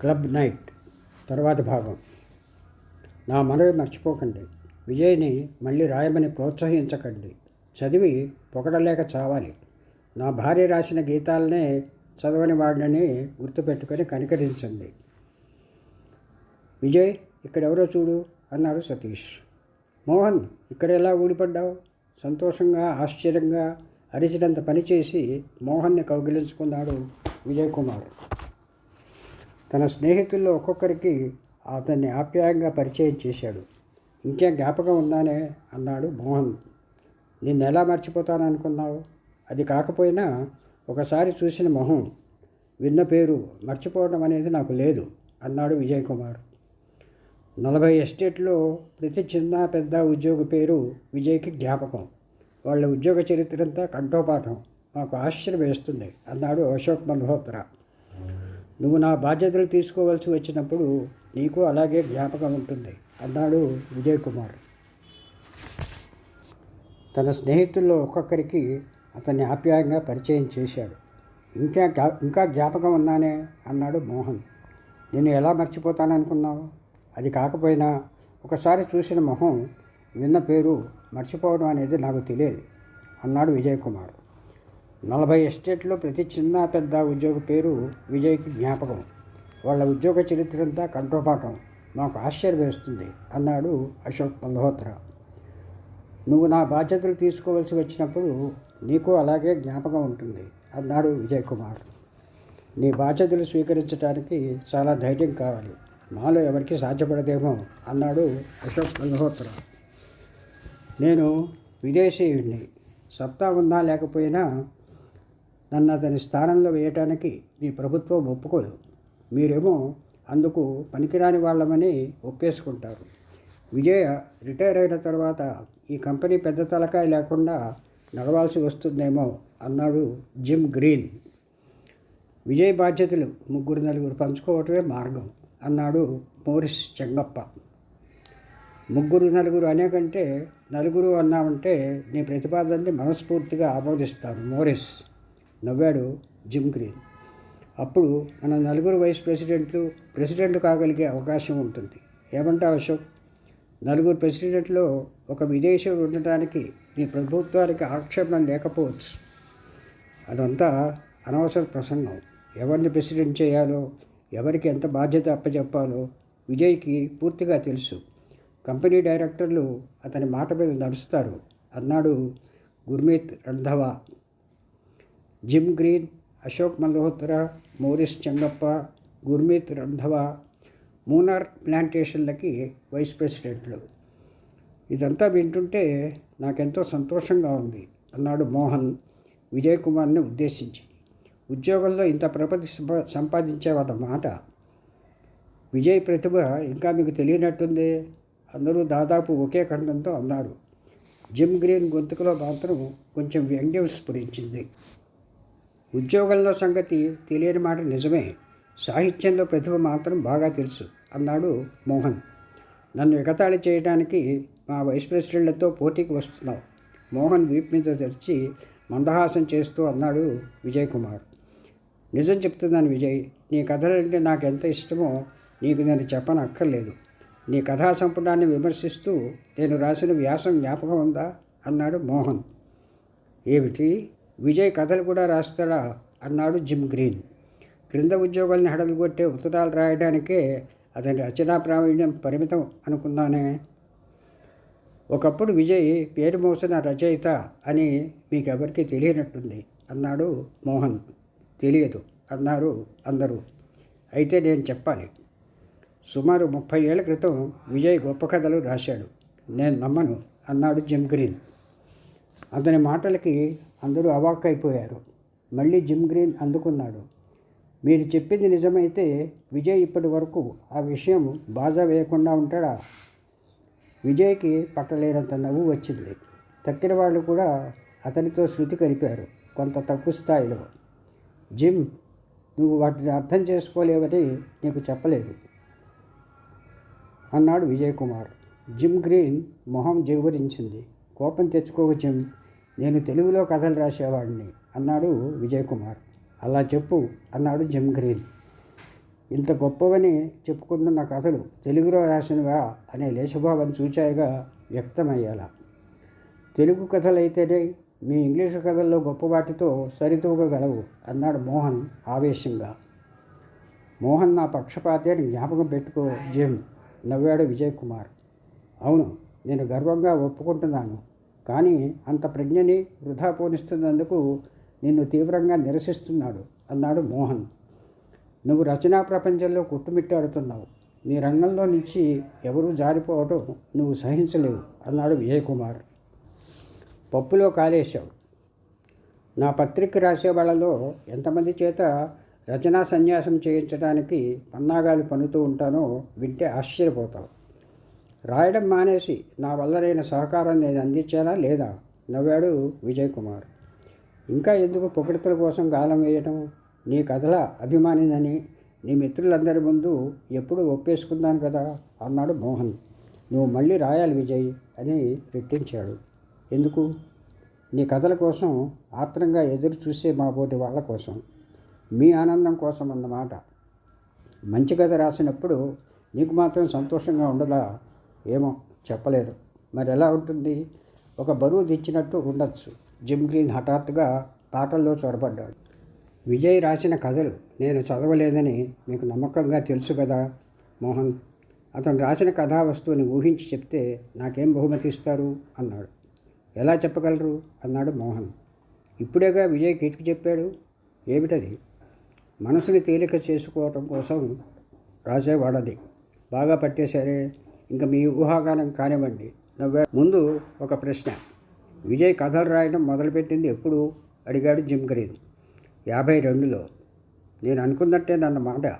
Club night తర్వాత భాగం. నా మనవి మర్చిపోకండి. విజయ్ని మళ్ళీ రాయమని ప్రోత్సహించకండి. చదివి పొగడలేక చావాలి. నా భార్య రాసిన గీతాలనే చదవని వాడిని గుర్తుపెట్టుకొని కనికరించండి. విజయ్ ఇక్కడెవరో చూడు అన్నాడు సతీష్. మోహన్ ఇక్కడ ఎలా ఊడిపడ్డావు? సంతోషంగా ఆశ్చర్యంగా అరిచినంత పనిచేసి మోహన్ని కౌగిలించుకున్నాడు విజయ్ కుమార్. తన స్నేహితుల్లో ఒక్కొక్కరికి అతన్ని ఆప్యాయంగా పరిచయం చేశాడు. ఇంకేం జ్ఞాపకం ఉందానే? అన్నాడు మోహన్. నిన్ను ఎలా మర్చిపోతాననుకున్నావు? అది కాకపోయినా ఒకసారి చూసిన మొహం విన్న పేరు మర్చిపోవడం అనేది నాకు లేదు అన్నాడు విజయ్ కుమార్ నలభై ఎస్టేట్లో ప్రతి చిన్న పెద్ద ఉద్యోగ పేరు విజయ్కి జ్ఞాపకం. వాళ్ళ ఉద్యోగ చరిత్ర అంతా కంఠోపాఠం. మాకు ఆశ్చర్యం వేస్తుంది అన్నాడు అశోక్ మల్హోత్రా. నువ్వు నా బాధ్యతలు తీసుకోవాల్సి వచ్చినప్పుడు నీకు అలాగే జ్ఞాపకం ఉంటుంది. అన్నాడు విజయ్ కుమార్ తన స్నేహితుల్లో ఒక్కొక్కరికి అతన్ని ఆప్యాయంగా పరిచయం చేశాడు. ఇంకా ఇంకా జ్ఞాపకం ఉన్నానే అన్నాడు మోహన్. నేను ఎలా మర్చిపోతాననుకున్నావు? అది కాకపోయినా ఒకసారి చూసిన మొహం విన్న పేరు మర్చిపోవడం అనేది నాకు తెలియదు అన్నాడు విజయ్ కుమార్ నలభై ఎస్టేట్లో ప్రతి చిన్న పెద్ద ఉద్యోగ పేరు విజయ్కి జ్ఞాపకం. వాళ్ళ ఉద్యోగ చరిత్ర అంతా కంఠోపాఠం. మాకు ఆశ్చర్యం వేస్తుంది అన్నాడు అశోక్ మల్హోత్రా. నువ్వు నా బాధ్యతలు తీసుకోవాల్సి వచ్చినప్పుడు నీకు అలాగే జ్ఞాపకం ఉంటుంది అన్నాడు విజయ్ కుమార్. నీ బాధ్యతలు స్వీకరించడానికి చాలా ధైర్యం కావాలి మాలో ఎవరికి సాధ్యపడదేమో అన్నాడు అశోక్ మల్హోత్రా. నేను విదేశీయుడిని సత్తా ఉన్నా లేకపోయినా నన్ను అతని స్థానంలో వేయటానికి మీ ప్రభుత్వం ఒప్పుకోదు. మీరేమో అందుకు పనికిరాని వాళ్ళమని ఒప్పేసుకుంటారు. విజయ రిటైర్ అయిన తర్వాత ఈ కంపెనీ పెద్ద తలకాయ లేకుండా నడవాల్సి వస్తుందేమో అన్నాడు జిమ్ గ్రీన్. విజయ్ బాధ్యతలు ముగ్గురు నలుగురు పంచుకోవటమే మార్గం అన్నాడు మోరిస్ చెంగప్ప. ముగ్గురు నలుగురు అనేకంటే నలుగురు అన్నామంటే నీ ప్రతిపాదనని మనస్ఫూర్తిగా ఆమోదిస్తాను మోరిస్. నవ్వాడు జిమ్ గ్రీన్ అప్పుడు మన నలుగురు వైస్ ప్రెసిడెంట్లు ప్రెసిడెంట్లు కాగలిగే అవకాశం ఉంటుంది. ఏమంటావు అశోక్? నలుగురు ప్రెసిడెంట్లో ఒక విదేశీయుడు ఉండటానికి మీ ప్రభుత్వానికి ఆక్షేపణ లేకపోవచ్చు. అదంతా అనవసర ప్రసంగం. ఎవరిని ప్రెసిడెంట్ చేయాలో ఎవరికి ఎంత బాధ్యత అప్పచెప్పాలో విజయ్కి పూర్తిగా తెలుసు. కంపెనీ డైరెక్టర్లు అతని మాట మీద నడుస్తారు. అన్నాడు Gurmeet Randhawa Jim Green Ashok Malhotra Morris Chengappa Gurmeet Randhawa Munnar ప్లాంటేషన్లకి vice ప్రెసిడెంట్లు. ఇదంతా వింటుంటే నాకెంతో సంతోషంగా ఉంది. అన్నాడు మోహన్ విజయ్ కుమార్ని ఉద్దేశించి. ఉద్యోగంలో ఇంత ప్రపతి సంపా- మాట. విజయ్ ప్రతిభ ఇంకా మీకు తెలియనట్టుంది? అందరూ దాదాపు ఒకే ఖండంతో అన్నారు. జిమ్ గ్రీన్ గొంతుకులో మాత్రం కొంచెం వ్యంగ్యం స్ఫురించింది. ఉద్యోగంలో సంగతి తెలియని మాట నిజమే. సాహిత్యంలో ప్రతిభ మాత్రం బాగా తెలుసు అన్నాడు మోహన్. నన్ను ఎగతాళి చేయడానికి మా వైస్ ప్రెసిడెంట్లతో పోటీకి వస్తున్నావు. మోహన్ వీప్ మీద తెరిచి మందహాసం చేస్తూ అన్నాడు విజయ్ కుమార్ నిజం చెప్తున్నాను విజయ్ నీ కథలంటే నాకు ఎంత ఇష్టమో నీకు నేను చెప్పనక్కర్లేదు. నీ కథా సంపుటాన్ని విమర్శిస్తూ నేను రాసిన వ్యాసం జ్ఞాపకం ఉందా? అన్నాడు మోహన్. ఏమిటి? విజయ్ కథలు కూడా రాస్తాడా? అన్నాడు జిమ్ గ్రీన్. క్రింద ఉద్యోగాల్ని హడలు కొట్టే ఉత్తరాలు రాయడానికే అతని రచనా ప్రావీణ్యం పరిమితం అనుకున్నానే ఒకప్పుడు విజయ్ పేరు మోసిన రచయిత అని మీకెవరికి తెలియనట్టుంది అన్నాడు మోహన్. తెలియదు అన్నారు అందరూ. అయితే నేను చెప్పాలి. సుమారు ముప్పై ఏళ్ళ క్రితం విజయ్ గొప్ప కథలు రాశాడు. నేను నమ్మను అన్నాడు జిమ్ గ్రీన్. అతని మాటలకి అందరూ అవాక్కైపోయారు. మళ్ళీ జిమ్ గ్రీన్ అందుకున్నాడు. మీరు చెప్పింది నిజమైతే విజయ్ ఇప్పటి వరకు ఆ విషయం బాజా వేయకుండా ఉంటాడా? విజయ్కి పట్టలేనంత నవ్వు వచ్చింది. తక్కిన వాళ్ళు కూడా అతనితో శృతి కలిపారు కొంత తక్కువ స్థాయిలో. జిమ్ నువ్వు వాటిని అర్థం చేసుకోలేవని నీకు చెప్పలేదు అన్నాడు విజయ్ కుమార్. జిమ్ గ్రీన్ మొహం జగుబరించింది కోపం తెచ్చుకోక జిమ్. నేను తెలుగులో కథలు రాసేవాడిని అన్నాడు విజయ్ కుమార్ అలా చెప్పు అన్నాడు జిమ్ గ్రీన్. ఇంత గొప్పవని చెప్పుకుంటున్న కథలు తెలుగులో రాసినవా అనే లేశభావం చూచాయిగా వ్యక్తమయ్యేలా. తెలుగు కథలైతేనే మీ ఇంగ్లీషు కథల్లో గొప్ప వాటితో సరితూగగలవు అన్నాడు మోహన్ ఆవేశంగా. మోహన్ నా పక్షపాతి అని జ్ఞాపకం పెట్టుకో జిమ్ నవ్వాడు విజయ్ కుమార్ అవును నేను గర్వంగా ఒప్పుకుంటున్నాను. కానీ అంత ప్రజ్ఞని వృధా పోనిస్తున్నందుకు నిన్ను తీవ్రంగా నిరసిస్తున్నాడు అన్నాడు మోహన్. నువ్వు రచనా ప్రపంచంలో కొట్టుమిట్టాడుతున్నావు. నీ రంగంలో నుంచి ఎవరూ జారిపోవటం నువ్వు సహించలేవు అన్నాడు విజయ్ కుమార్ పప్పులో కాలేశావు. నా పత్రిక రాసే వాళ్ళలో ఎంతమంది చేత రచనా సన్యాసం చేయించడానికి పన్నాగాలు పన్నుతూ ఉంటానో వింటే ఆశ్చర్యపోతావు. రాయడం మానేసి నా వల్లనైన సహకారం నేను అందించానా లేదా? నవ్వాడు విజయ్ కుమార్ ఇంకా ఎందుకు పొగిడితల కోసం గాలం వేయటం? నీ కథల అభిమానినని నీ మిత్రులందరి ముందు ఎప్పుడు ఒప్పేసుకుందాను కదా? అన్నాడు మోహన్. నువ్వు మళ్ళీ రాయాలి విజయ్ అని రెట్టించాడు. ఎందుకు? నీ కథల కోసం ఆత్రంగా ఎదురు చూసే మా పోటీ వాళ్ళ కోసం. మీ ఆనందం కోసం అన్నమాట. మంచి కథ రాసినప్పుడు నీకు మాత్రం సంతోషంగా ఉండదా? ఏమో చెప్పలేదు. మరి ఎలా ఉంటుంది? ఒక బరువు దించినట్టు ఉండొచ్చు. జిమ్ గ్రీన్ హఠాత్తుగా పాటల్లో చొరబడ్డాడు. విజయ్ రాసిన కథలు నేను చదవలేదని మీకు నమ్మకంగా తెలుసు కదా మోహన్. అతను రాసిన కథా వస్తువుని ఊహించి చెప్తే నాకేం బహుమతి ఇస్తారు? అన్నాడు. ఎలా చెప్పగలరు? అన్నాడు మోహన్. ఇప్పుడేగా విజయ్ కిటికి చెప్పాడు? ఏమిటది? మనసుని తేలిక చేసుకోవటం కోసం రాసేవాడది. బాగా పట్టేశారే. ఇంకా మీ ఊహాగానం కానివ్వండి. నవ్వే. ముందు ఒక ప్రశ్న. విజయ్ కథలు రాయడం మొదలుపెట్టింది ఎప్పుడు? అడిగాడు జిమ్ గ్రీన్ యాభై రెండులో. నేను అనుకున్నట్టే నన్న మాట.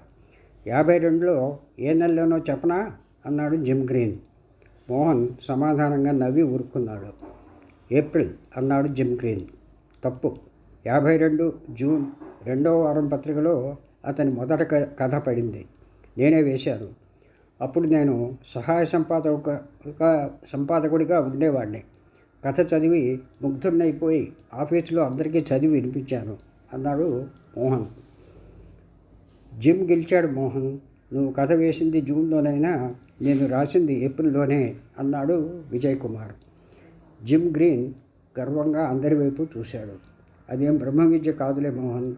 యాభై రెండులో ఏ నెలలోనో చెప్పనా? అన్నాడు జిమ్ గ్రీన్ మోహన్ సమాధానంగా నవ్వి ఊరుకున్నాడు. ఏప్రిల్ అన్నాడు జిమ్ గ్రీన్ తప్పు. యాభై రెండు జూన్ రెండవ వారం పత్రికలో అతని మొదట క- కథ పడింది. నేనే వేశాను. అప్పుడు నేను సహాయ సంపాదక సంపాదకుడిగా ఉండేవాడిని. కథ చదివి ముగ్ధుడినైపోయి ఆఫీసులో అందరికీ చదివి వినిపించాను అన్నాడు మోహన్. జిమ్ గెలిచాడు మోహన్. నువ్వు కథ వేసింది జూన్లోనైనా నేను రాసింది ఏప్రిల్లోనే అన్నాడు విజయ్ కుమార్ జిమ్ గ్రీన్ గర్వంగా అందరి వైపు చూశాడు. అదేం బ్రహ్మ విద్య కాదులే మోహన్.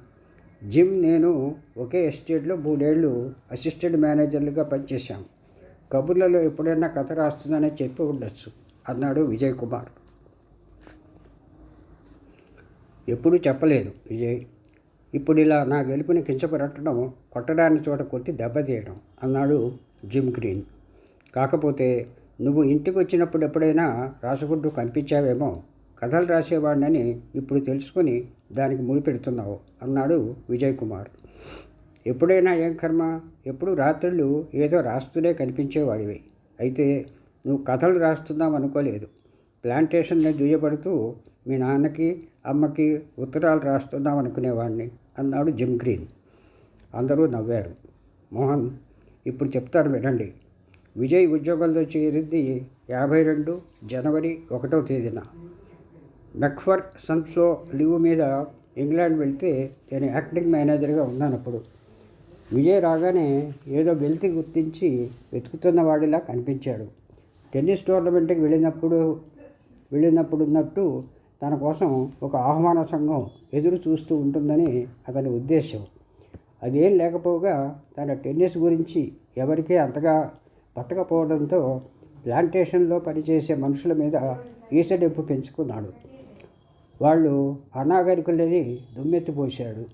జిమ్ నేను ఒకే ఎస్టేట్లో మూడేళ్ళు అసిస్టెంట్ మేనేజర్లుగా పనిచేశాం కబుర్లలో ఎప్పుడైనా కథ రాస్తుందనే చెప్పి ఉండొచ్చు అన్నాడు విజయ్ కుమార్. ఎప్పుడూ చెప్పలేదు విజయ్. ఇప్పుడు ఇలా నా గెలుపుని కించపరట్టడం కొట్టడాన్ని చోట కొట్టి దెబ్బతీయడం అన్నాడు జిమ్ గ్రీన్. కాకపోతే నువ్వు ఇంటికి వచ్చినప్పుడు ఎప్పుడైనా రాసుకుంటూ కనిపించావేమో. కథలు రాసేవాడినని ఇప్పుడు తెలుసుకుని దానికి ముడిపెడుతున్నావు అన్నాడు విజయ్ కుమార్ ఎప్పుడైనా ఏం కర్మ? ఎప్పుడు రాత్రులు ఏదో రాస్తూనే కనిపించేవాడివి. అయితే నువ్వు కథలు రాస్తున్నావు అనుకోలేదు. ప్లాంటేషన్ని దుయ్యబడుతూ మీ నాన్నకి అమ్మకి ఉత్తరాలు రాస్తున్నాం అనుకునేవాడిని అన్నాడు జిమ్ గ్రీన్. అందరూ నవ్వారు. మోహన్ ఇప్పుడు చెప్తారు వినండి. విజయ్ ఉద్యోగంలో చేరింది యాభై రెండు జనవరి ఒకటో తేదీన. మెక్ఫర్ సన్స్లో లీవ్ మీద ఇంగ్లాండ్ వెళ్తే నేను యాక్టింగ్ మేనేజర్గా ఉన్నాను అప్పుడు. విజయ్ రాగానే ఏదో వెళ్తి గుర్తించి వెతుకుతున్న వాడిలా కనిపించాడు. టెన్నిస్ టోర్నమెంట్కి వెళ్ళినప్పుడు వెళ్ళినప్పుడు ఉన్నట్టు తన కోసం ఒక ఆహ్వాన సంఘం ఎదురు చూస్తూ ఉంటుందని అతని ఉద్దేశం. అదేం లేకపోగా తన టెన్నిస్ గురించి ఎవరికీ అంతగా పట్టకపోవడంతో ప్లాంటేషన్లో పనిచేసే మనుషుల మీద ఈసడింపు పెంచుకున్నాడు. వాళ్ళు అనాగరికులని దుమ్మెత్తిపోశాడు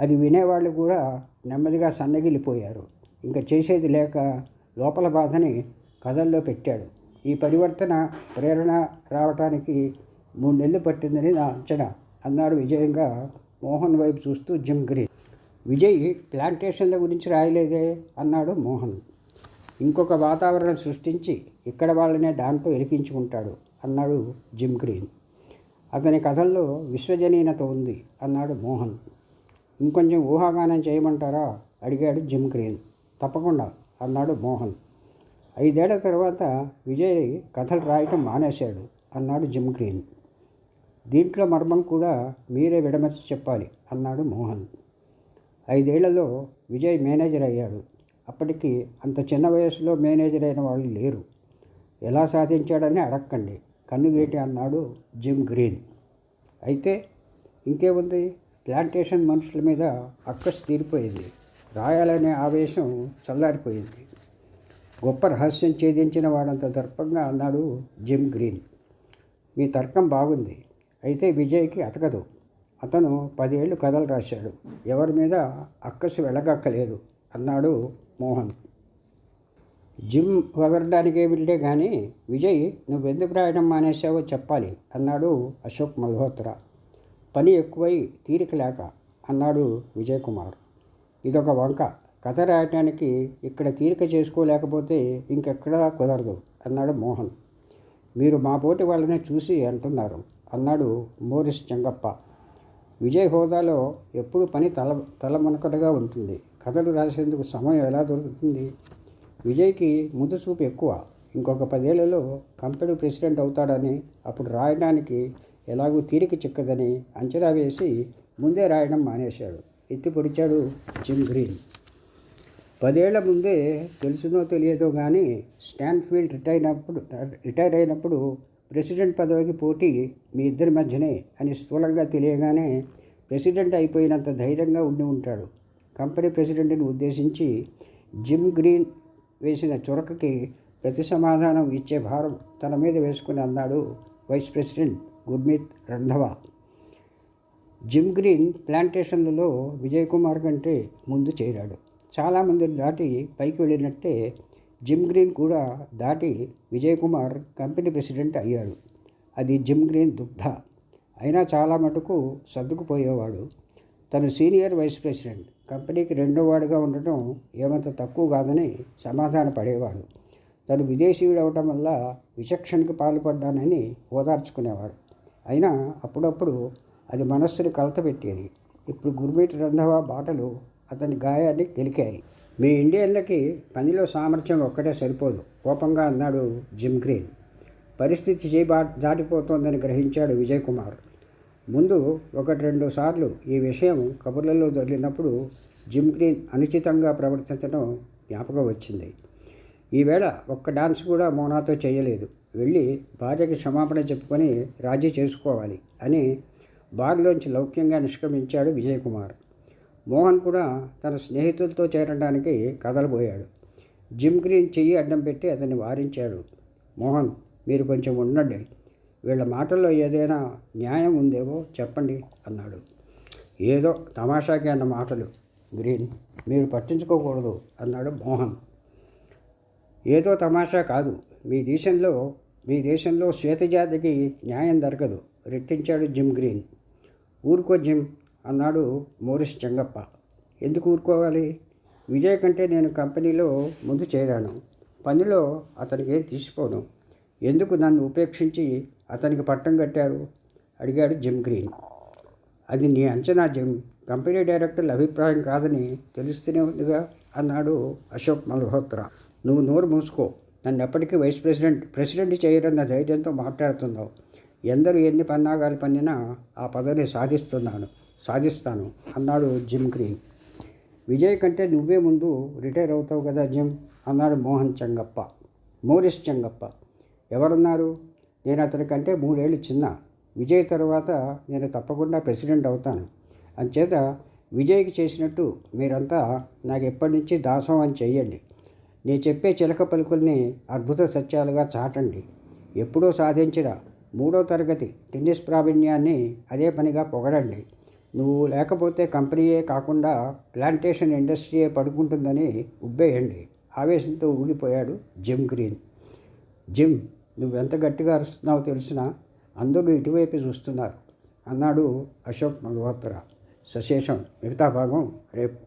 అది వినేవాళ్ళు కూడా నెమ్మదిగా సన్నగిల్లిపోయారు. ఇంకా చేసేది లేక లోపల బాధని కథల్లో పెట్టాడు. ఈ పరివర్తన ప్రేరణ రావటానికి మూడు నెలలు పట్టిందని నా అంచనా అన్నాడు విజయంగా మోహన్ వైపు చూస్తూ జిమ్ గ్రీన్. విజయ్ ప్లాంటేషన్ల గురించి రాయలేదే? అన్నాడు మోహన్. ఇంకొక వాతావరణం సృష్టించి ఇక్కడ వాళ్ళనే దాంట్లో ఇరికించుకుంటాడు అన్నాడు జిమ్ గ్రీన్. అతని కథల్లో విశ్వజనీనత ఉంది అన్నాడు మోహన్. ఇంకొంచెం ఊహాగానం చేయమంటారా? అడిగాడు జిమ్ క్రేన్. తప్పకుండా అన్నాడు మోహన్. ఐదేళ్ళ తర్వాత విజయ్ కథలు రాయటం మానేశాడు అన్నాడు జిమ్ క్రీన్. దీంట్లో మర్మం కూడా మీరే విడమర్చి చెప్పాలి అన్నాడు మోహన్. ఐదేళ్ళలో విజయ్ మేనేజర్ అయ్యాడు. అప్పటికి అంత చిన్న వయసులో మేనేజర్ అయిన వాళ్ళు లేరు. ఎలా సాధించాడని అడక్కండి. కన్నుగేటి అన్నాడు జిమ్ గ్రీన్. అయితే ఇంకేముంది? ప్లాంటేషన్ మనుషుల మీద అక్కస్ తీరిపోయింది. రాయాలనే ఆవేశం చల్లారిపోయింది. గొప్ప రహస్యం ఛేదించిన వాడంత దర్పంగా అన్నాడు జిమ్ గ్రీన్. మీ తర్కం బాగుంది. అయితే విజయ్కి అతకదు. అతను పదేళ్ళు కథలు రాశాడు. ఎవరి మీద అక్కసు వెళ్ళగక్కలేదు అన్నాడు మోహన్. జిమ్ వదలడానికే ఏమిటే కానీ విజయ్ నువ్వెందుకు రాయడం మానేశావో చెప్పాలి అన్నాడు అశోక్ మల్హోత్రా. పని ఎక్కువై తీరిక లేక అన్నాడు విజయ్ కుమార్. ఇదొక వంక. కథ రాయటానికి ఇక్కడ తీరిక చేసుకోలేకపోతే ఇంకెక్కడా కుదరదు అన్నాడు మోహన్. మీరు మా పోటీ వాళ్ళనే చూసి అంటున్నారు అన్నాడు మోరిస్ చెంగప్ప విజయ్ హోదాలో ఎప్పుడు పని తల తలమునకటగా ఉంటుంది. కథలు రాసేందుకు సమయం ఎలా దొరుకుతుంది? విజయ్కి ముందు చూపు ఎక్కువ. ఇంకొక పదేళ్ళలో కంపెనీ ప్రెసిడెంట్ అవుతాడని అప్పుడు రాయడానికి ఎలాగూ తీరిక చిక్కదని అంచనా వేసి ముందే రాయడం మానేశాడు. ఎత్తి పొడిచాడు జిమ్ గ్రీన్. పదేళ్ళ ముందే తెలుసునో తెలియదో కానీ స్టాన్ఫీల్డ్ రిటైర్ అయినప్పుడు రిటైర్ అయినప్పుడు ప్రెసిడెంట్ పదవికి పోటీ మీ ఇద్దరి మధ్యనే అని స్థూలంగా తెలియగానే ప్రెసిడెంట్ అయిపోయినంత ధైర్యంగా ఉండి ఉంటాడు. కంపెనీ ప్రెసిడెంట్ని ఉద్దేశించి జిమ్ గ్రీన్ వేసిన చురకకి ప్రతి సమాధానం ఇచ్చే భారం తన మీద వేసుకుని అన్నాడు vice president Gurmeet Randhawa. Jim Green ప్లాంటేషన్లలో Vijay Kumar కంటే ముందు చేరాడు. చాలామంది దాటి పైకి వెళ్ళినట్టే జిమ్ గ్రీన్ కూడా దాటి విజయ్ కుమార్ కంపెనీ ప్రెసిడెంట్ అయ్యాడు. అది జిమ్ గ్రీన్ దుగ్ధ. అయినా చాలా మటుకు సర్దుకుపోయేవాడు. తను సీనియర్ వైస్ ప్రెసిడెంట్. కంపెనీకి రెండో వాడుగా ఉండటం ఏమంత తక్కువ కాదని సమాధాన పడేవాడు. తను విదేశీయుడు అవటం వల్ల విచక్షణకు పాల్పడ్డానని ఓదార్చుకునేవాడు. అయినా అప్పుడప్పుడు అది మనస్సుని కలతపెట్టేది. ఇప్పుడు గుర్మీట్ రంధవా బాటలు అతని గాయాన్ని గెలికాయి. మీ ఇండియన్లకి పనిలో సామర్థ్యం ఒక్కటే సరిపోదు కోపంగా అన్నాడు జిమ్ గ్రీన్. పరిస్థితి చేబా దాటిపోతోందని గ్రహించాడు విజయ్ కుమార్. ముందు ఒకటి రెండు సార్లు ఈ విషయం కబుర్లలో దొరికినప్పుడు జిమ్ గ్రీన్ అనుచితంగా ప్రవర్తించడం జ్ఞాపకం వచ్చింది. ఈవేళ ఒక్క డాన్స్ కూడా మోనాతో చేయలేదు. వెళ్ళి భార్యకి క్షమాపణ చెప్పుకొని రాజీ చేసుకోవాలి అని బార్లోంచి లౌక్యంగా నిష్క్రమించాడు విజయ్ కుమార్ మోహన్ కూడా తన స్నేహితులతో చేరడానికి కదలబోయాడు. జిమ్ గ్రీన్ చెయ్యి అడ్డం పెట్టి అతన్ని వారించాడు. మోహన్ మీరు కొంచెం ఉండండి. వీళ్ళ మాటల్లో ఏదైనా న్యాయం ఉందేమో చెప్పండి అన్నాడు. ఏదో తమాషాకి అన్న మాటలు. గ్రీన్ మీరు పట్టించుకోకూడదు అన్నాడు మోహన్. ఏదో తమాషా కాదు. మీ దేశంలో మీ దేశంలో శ్వేతజాతికి న్యాయం దొరకదు. రెట్టించాడు జిమ్ గ్రీన్. ఊరుకో జిమ్ అన్నాడు మోరిస్ చెంగప్ప. ఎందుకు ఊరుకోవాలి? విజయ్ కంటే నేను కంపెనీలో ముందు చేరాను. పనిలో అతనికి ఏం తీసుకోను. ఎందుకు నన్ను ఉపేక్షించి అతనికి పట్టం కట్టారు. అడిగాడు జిమ్ గ్రీన్. అది నీ అంచనా జిమ్. కంపెనీ డైరెక్టర్ల అభిప్రాయం కాదని తెలుస్తూనే ఉందిగా అన్నాడు అశోక్ మల్హోత్రా. నువ్వు నోరు మూసుకో. నన్ను ఎప్పటికీ వైస్ ప్రెసిడెంట్ ప్రెసిడెంట్ చేయరన్న ధైర్యంతో మాట్లాడుతున్నావు. ఎందరు ఎన్ని పన్నాగాలు పన్నినా ఆ పదవిని సాధిస్తున్నాను సాధిస్తాను అన్నాడు జిమ్ గ్రీన్. విజయ్ కంటే నువ్వే ముందు రిటైర్ అవుతావు కదా జిమ్ అన్నాడు మోహన్ చెంగప్ప. మోరిస్ చెంగప్ప. ఎవరున్నారు? నేను అతని కంటే మూడేళ్ళు చిన్న. విజయ్ తర్వాత నేను తప్పకుండా ప్రెసిడెంట్ అవుతాను. అంచేత విజయ్కి చేసినట్టు మీరంతా నాకు ఎప్పటి నుంచి దాసం అని చెయ్యండి. నేను చెప్పే చిలక పలుకుల్ని అద్భుత సత్యాలుగా చాటండి. ఎప్పుడో సాధించిన మూడో తరగతి టెన్నిస్ ప్రావీణ్యాన్ని అదే పనిగా పొగడండి. నువ్వు లేకపోతే కంపెనీయే కాకుండా ప్లాంటేషన్ ఇండస్ట్రీయే పడుకుంటుందని ఉబ్బేయండి. ఆవేశంతో ఊగిపోయాడు జిమ్ గ్రీన్. జిమ్ నువ్వెంత గట్టిగా అరుస్తున్నావో తెలిసినా అందరూ ఇటువైపు చూస్తున్నారు. అన్నాడు అశోక్ మల్హోత్రా సశేషం మిగతా భాగం రేపు.